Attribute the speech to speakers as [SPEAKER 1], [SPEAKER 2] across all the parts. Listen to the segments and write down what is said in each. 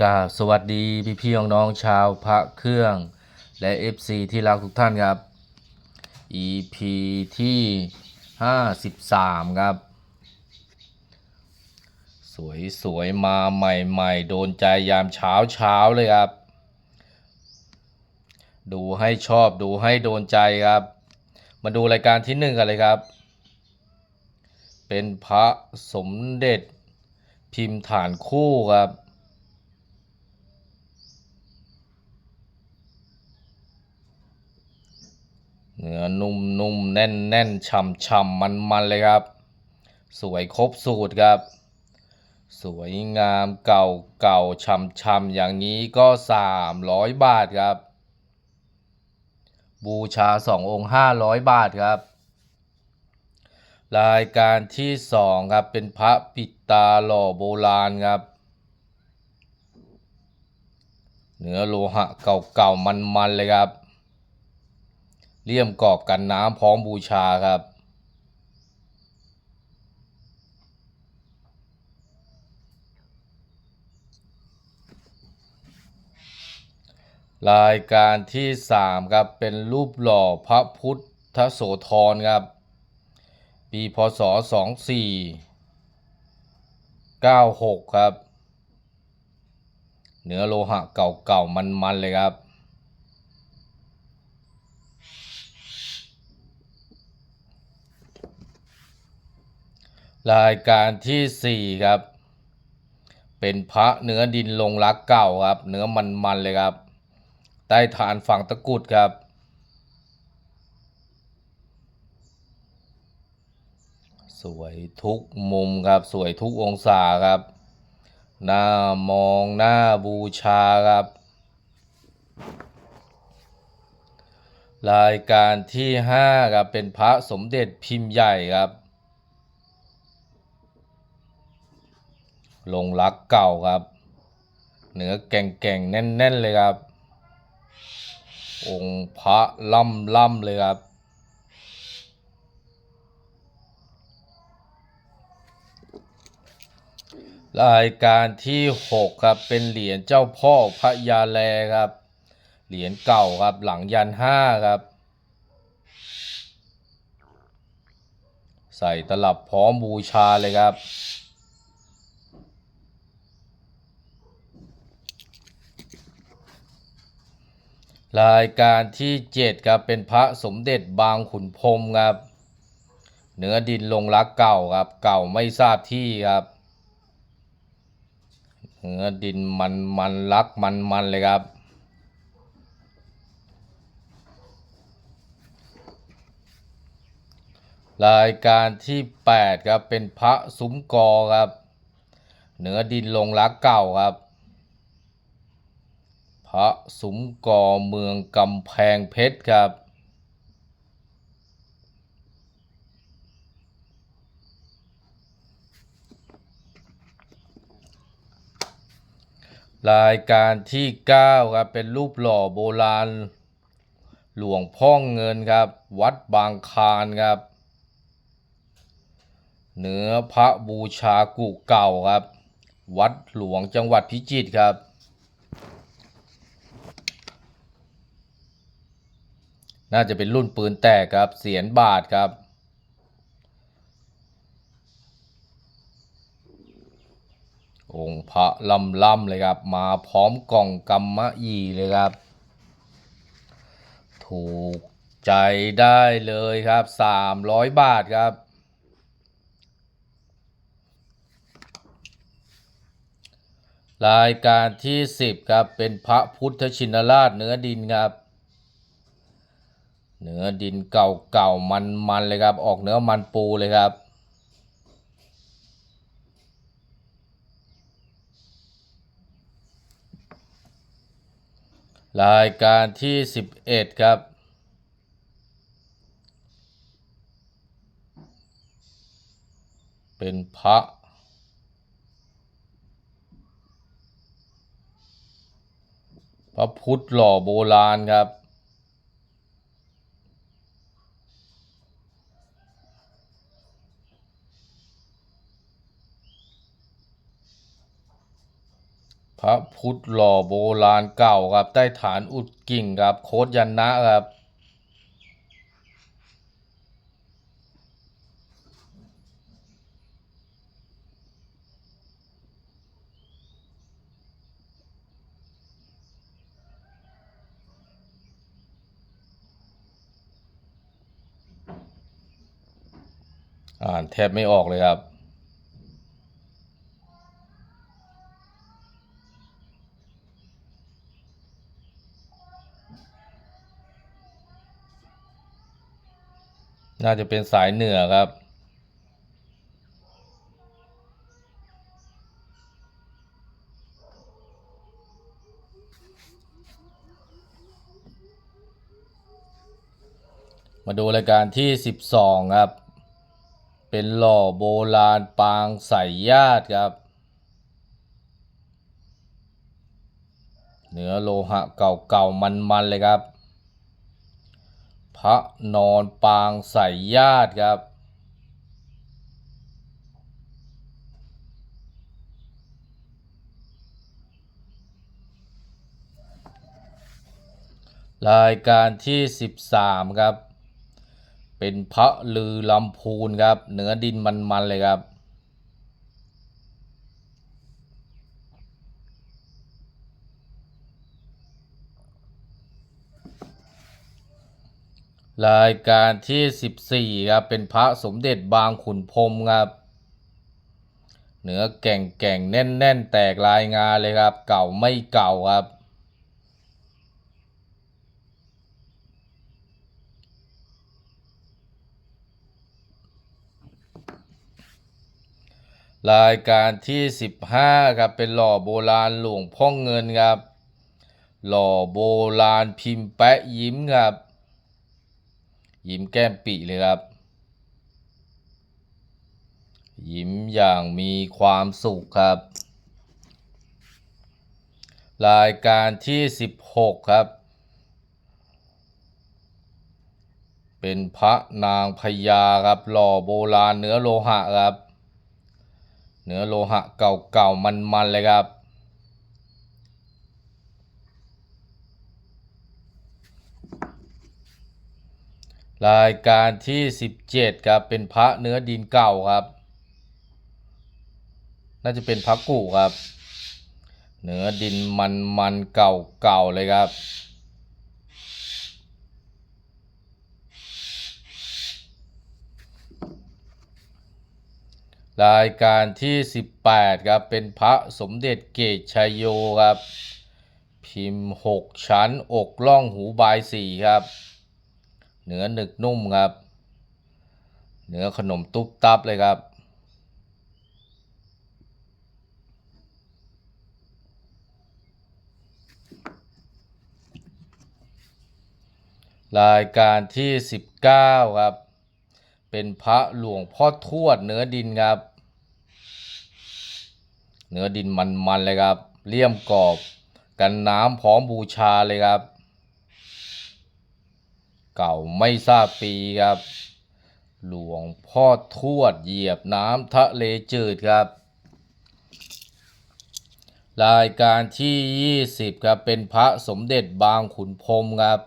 [SPEAKER 1] กราบสวัสดีพี่พี่น้องๆชาวพระเครื่อง และ FC ที่รักทุกท่านครับ EP ที่ 53 ครับ สวยสวยๆมาใหม่ ๆ โดนใจยามเช้าเช้าเลยครับ ดูให้ชอบดูให้โดนใจครับ มาดูรายการที่หนึ่งกันเลยครับ เป็นพระสมเด็จพิมพ์ฐานคู่ครับ เนื้อนุ่มนุ่มแน่นแน่นฉ่ำฉ่ำมันมันเลยครับ สวยครบสูตรครับ สวยงามเก่าเก่าฉ่ำฉ่ำอย่างนี้ก็สามร้อยบาทครับ บูชาสององค์ห้าร้อยบาทครับ รายการที่สองครับ เป็นพระปิดตาหล่อโบราณครับเนื้อโลหะเก่าๆมันๆเลยครับ เลี่ยมกรอบกันน้ำพร้อมบูชาครับ รายการที่สามครับ เป็นรูปหล่อพระพุทธโสธรครับ ปีพศสองสี่เก้าหกครับ เนื้อโลหะเก่าๆมันๆเลยครับ รายการที่สี่ครับ เป็นพระเนื้อดินลงรักเก่าครับ เนื้อมันๆเลยครับ ใต้ฐานฝั่งตะกุดครับ สวยทุกมุมครับ สวยทุกองศาครับ หน้ามองหน้าบูชาครับ รายการที่ห้าครับ เป็นพระสมเด็จพิมพ์ใหญ่ครับ ลงรักเก่าครับ เนื้อแก่งๆ แน่นๆ เลยครับ องค์พระล่ำล่ำๆเลยครับ รายการที่หกครับ เป็นเหรียญเจ้าพ่อพระยาแลครับ เหรียญเก่าครับหลังยันห้าครับใส่ตลับพร้อมบูชาเลยครับ รายการที่เจ็ดครับเป็นพระสมเด็จบางขุนพรมครับเนื้อดินลงรักเก่าครับ เก่าไม่ทราบที่ครับเนื้อดินมันมันรักมันมันเลยครับ รายการที่แปดครับเป็นพระซุ้มกอครับ เนื้อดินลงรักเก่าครับ พระซุ้มกอเมืองกำแพงเพชรครับ รายการที่เก้าครับ เป็นรูปหล่อโบราณ หลวงพ่อเงินครับ วัดบางคานครับเนื้อพระบูชากุเก่าครับ วัดหลวงจังหวัดพิจิตรครับ น่าจะเป็นรุ่นปืนแตกครับ เสียนบาทครับ องค์พระลำล่ำเลยครับ มาพร้อมกล่องกำมะยีเลยครับ ถูกใจได้เลยครับสามร้อยบาทครับรายการที่สิบครับ เป็นพระพุทธชินราชเนื้อดินครับ เนื้อดินเก่าๆมันๆเลยครับ ออกเนื้อมันปูเลยครับ รายการที่สิบเอ็ดครับเป็นพระ พระพุทธหล่อโบราณครับ พระพุทธหล่อโบราณเก่าครับใต้ฐานอุดกิ่งครับโคดยันนะครับอ่านแทบไม่ออกเลยครับ น่าจะเป็นสายเหนือครับ มาดูรายการที่ 12 ครับ เป็นหล่อโบราณปางใส่ญาติครับเนื้อโลหะเก่าๆมันๆเลยครับ พระนอนปางใส่ญาติครับ รายการที่ 13 ครับ เป็นพระลือลำพูนครับ เหนือดินมันๆเลยครับ รายการที่ 14ครับเป็นพระสมเด็จบางขุนพรมครับเนื้อแก่งแก่งแน่นแน่นแตกลายงาเลยครับ เก่าไม่เก่าครับ รายการที่ 15ครับเป็นหล่อโบราณหลวงพ่อเงินครับ หล่อโบราณพิมพ์แปะยิ้มครับ ยิ้มแก้มปีเลยครับ ยิ้มอย่างมีความสุขครับ รายการที่ 16 ครับ เป็นพระนางพญาครับหล่อโบราณเนื้อโลหะครับ เนื้อโลหะเก่าๆมันๆเลยครับ รายการที่ 17ครับเป็นพระเนื้อดินเก่าครับ น่าจะเป็นพระกุครับ เนื้อดินมันๆเก่าๆเลยครับ รายการที่ 18ครับเป็นพระสมเด็จเกตชัยโยครับ พิมพ์ 6 ชั้นอกล่องหูบายสีครับ เนื้อหนึกนุ่มครับ เนื้อขนมตุ๊บตับเลยครับ รายการที่ 19 ครับ เป็นพระหลวงพ่อทวดเนื้อดินครับ เนื้อดินมันๆเลยครับ เลี่ยมกรอบ กันน้ำพร้อมบูชาเลยครับ เก่าไม่ทราบปีครับ หลวงพ่อทวดเหยียบน้ำทะเลจืดครับ รายการที่ 20 ครับ เป็นพระสมเด็จบางขุนพรมครับ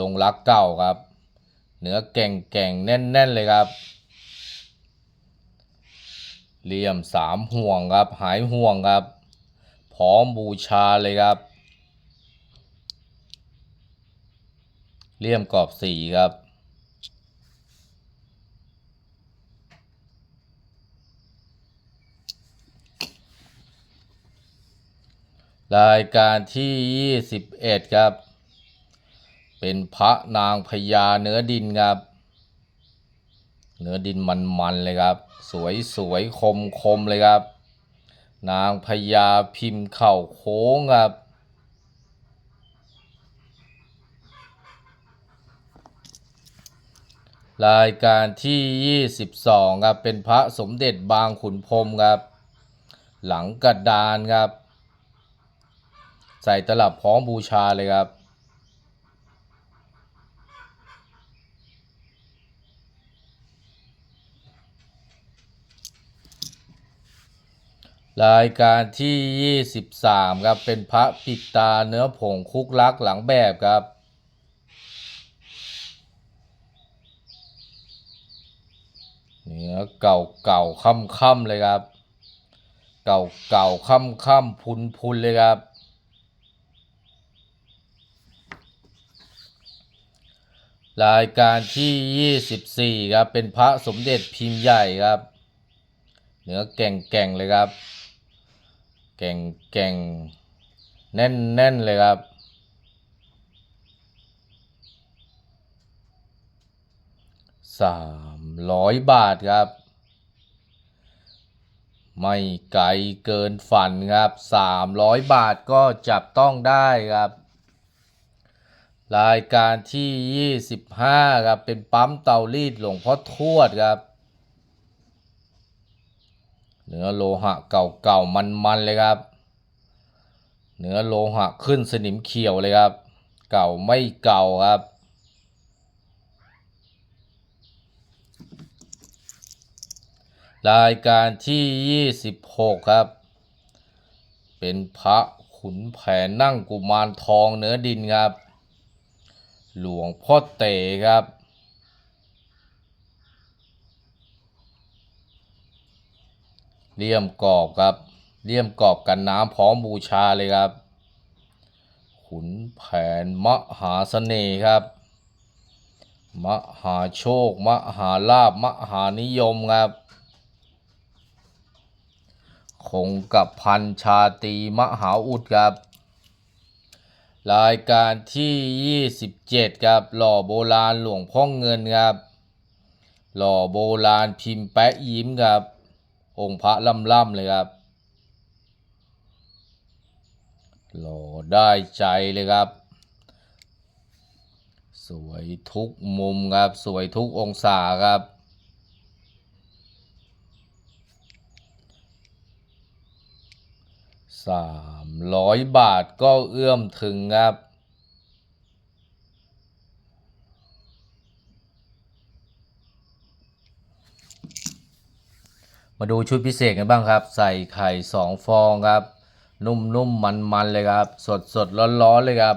[SPEAKER 1] ลงรักเก่าครับ เนื้อแก่งแก่งแน่น ๆ เลยครับ เหลี่ยมสามห่วงครับ หายห่วงครับ พร้อมบูชาเลยครับ เลี่ยมกรอบสีครับ รายการที่ 21 ครับ เป็นพระนางพญาเนื้อดินครับ เนื้อดินมันๆเลยครับ สวยสวยคมคมๆเลยครับ นางพญาพิมพ์เข่าโค้งครับ รายการที่ 22ครับเป็นพระสมเด็จบางขุนพรมครับ หลังกระดานครับ ใส่ตลับพร้อมบูชาเลยครับรรายการที่ 23 ครับ เป็นพระปิดตาเนื้อผงคุกลักหลังแบบครับ เนื้อเก่าเก่าค่ำค่ำเลยครับ เก่าเก่าค่ำค่ำพุนพุนเลยครับ รายการที่ 24 ครับ เป็นพระสมเด็จพิมพ์ใหญ่ครับ เนื้อแก่งแก่งเลยครับ แก่งแก่งแน่นแน่นเลยครับสาม ร้อยบาทครับ ไม่ไกลเกินฝันครับสามร้อยบาทก็จับต้องได้ครับ รายการที่25ครับ เป็นปั๊มเตารีดหลวงพ่อทวดครับเนื้อโลหะเก่าๆมันๆเลยครับ เนื้อโลหะขึ้นสนิมเขียวเลยครับ เก่าไม่เก่าครับ รายการที่ 26 ครับ เป็นพระขุนแผนนั่งกุมารทองเนื้อดินครับ หลวงพ่อเต๋ครับ เลี่ยมกรอบครับ เลี่ยมกรอบกันน้ำพร้อมบูชาเลยครับ ขุนแผนมหาเสน่ห์ครับ มหาโชค มหาลาบมหานิยมครับ คงกับพันชาตีมหาอุดครับ รายการที่ 27ครับหล่อโบราณหลวงพ่อเงินครับหล่อโบราณพิมพ์แปะยิ้มครับ องค์พระล่ำๆเลยครับหล่อได้ใจเลยครับ สวยทุกมุมครับ สวยทุกองศาครับ สามร้อยบาทก็เอื้อมถึงครับมาดูชุดพิเศษกันบ้างครับ ใส่ไข่สองฟองครับ นุ่มๆมันๆเลยครับ สดๆร้อนๆเลยครับ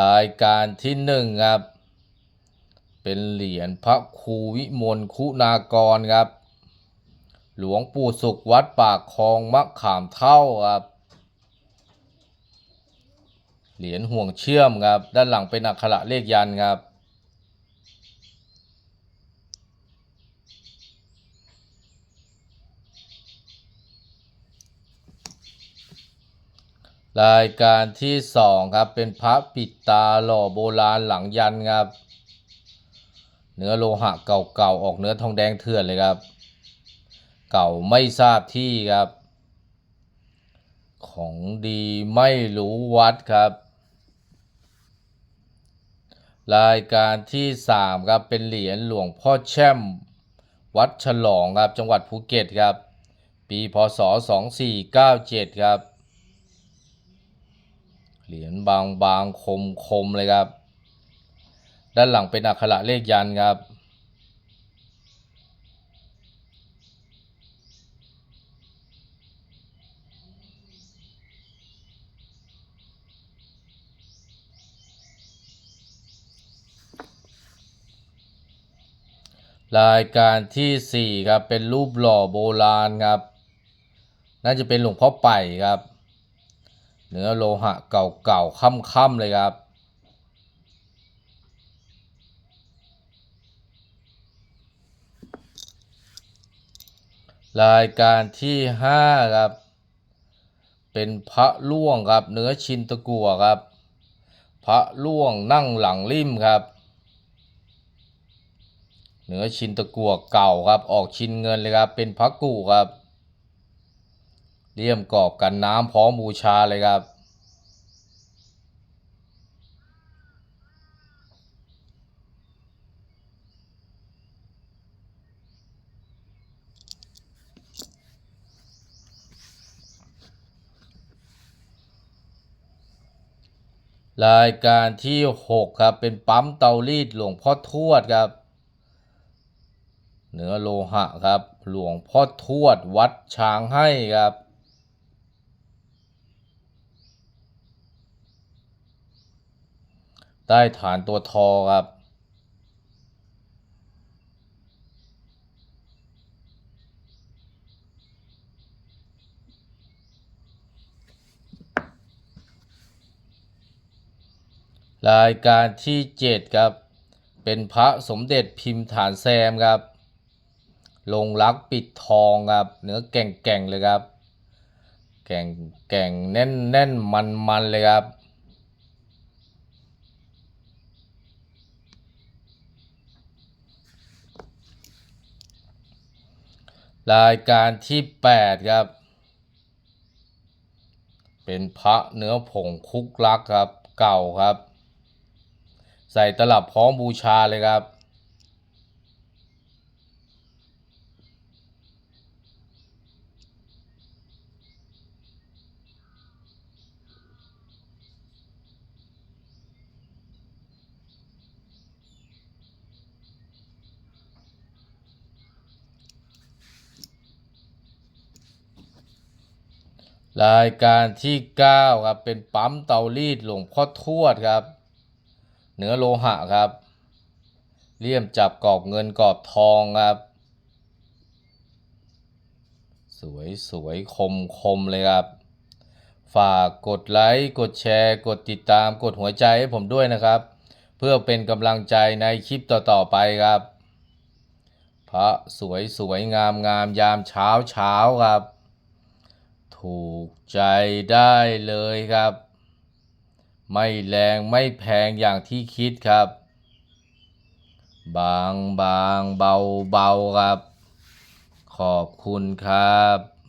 [SPEAKER 1] รายการที่หนึ่งครับ เป็นเหรียญพระครูวิมลคุณากรครับ หลวงปู่สุขวัดปากคลองมะขามเท่าครับเหรียญห่วงเชื่อมครับ ด้านหลังเป็นอักขระเลขยันครับ รายการที่สองครับเป็นพระปิดตาหล่อโบราณหลังยันครับ เนื้อโลหะเก่าๆ ออกเนื้อทองแดงเถื่อนเลยครับ เก่าไม่ทราบที่ครับ ของดีไม่รู้วัดครับ รายการที่สามครับ เป็นเหรียญหลวงพ่อแช่ม วัดฉลองครับ จังหวัดภูเก็ตครับ ปีพศ 2497 ครับ เหรียญบางบางคมคมๆเลยครับ ด้านหลังเป็นอักขระเลขยันครับ รายการที่สี่ครับเป็นรูปหล่อโบราณครับ น่าจะเป็นหลวงพ่อไป่ครับ เนื้อโลหะเก่าๆค่ำๆเลยครับ รายการที่ห้าครับ เป็นพระล่วงครับ เนื้อชินตะกัวครับ พระล่วงนั่งหลังริมครับ เนื้อชินตะกัวเก่าครับออกชินเงินเลยครับเป็นพระกูครับเลี่ยมกรอบกันน้ำพร้อมบูชาเลยครับ รายการที่หกครับ เป็นปั๊มเตารีดหลวงพ่อทวดครับ เนื้อโลหะครับ หลวงพ่อทวดวัดช้างให้ครับใต้ฐานตัวทอครับ รายการที่เจ็ดครับ เป็นพระสมเด็จพิมพ์ฐานแซมครับ ลงรักปิดทองครับ เนื้อแก่งๆเลยครับ แก่งแก่งแน่นแน่นมันๆเลยครับรายการที่แปดครับ เป็นพระเนื้อผงคุกลักครับ เก่าครับ ใส่ตลับพร้อมบูชาเลยครับ รายการที่ 9 ครับ เป็นปั๊มเตารีดหลวงพ่อทวดครับ เนื้อโลหะครับเลี่ยมจับกรอบเงินกรอบทองครับ สวยสวยคมคมเลยครับ ฝากกดไลค์ กดแชร์ กดติดตามกดหัวใจให้ผมด้วยนะครับ เพื่อเป็นกำลังใจในคลิปต่อ ๆ ไปครับ พระสวยสวยงามงามยามเช้าเช้าครับ ถูกใจได้เลยครับ ไม่แรงไม่แพงอย่างที่คิดครับ บางบางเบาเบาครับ ขอบคุณครับ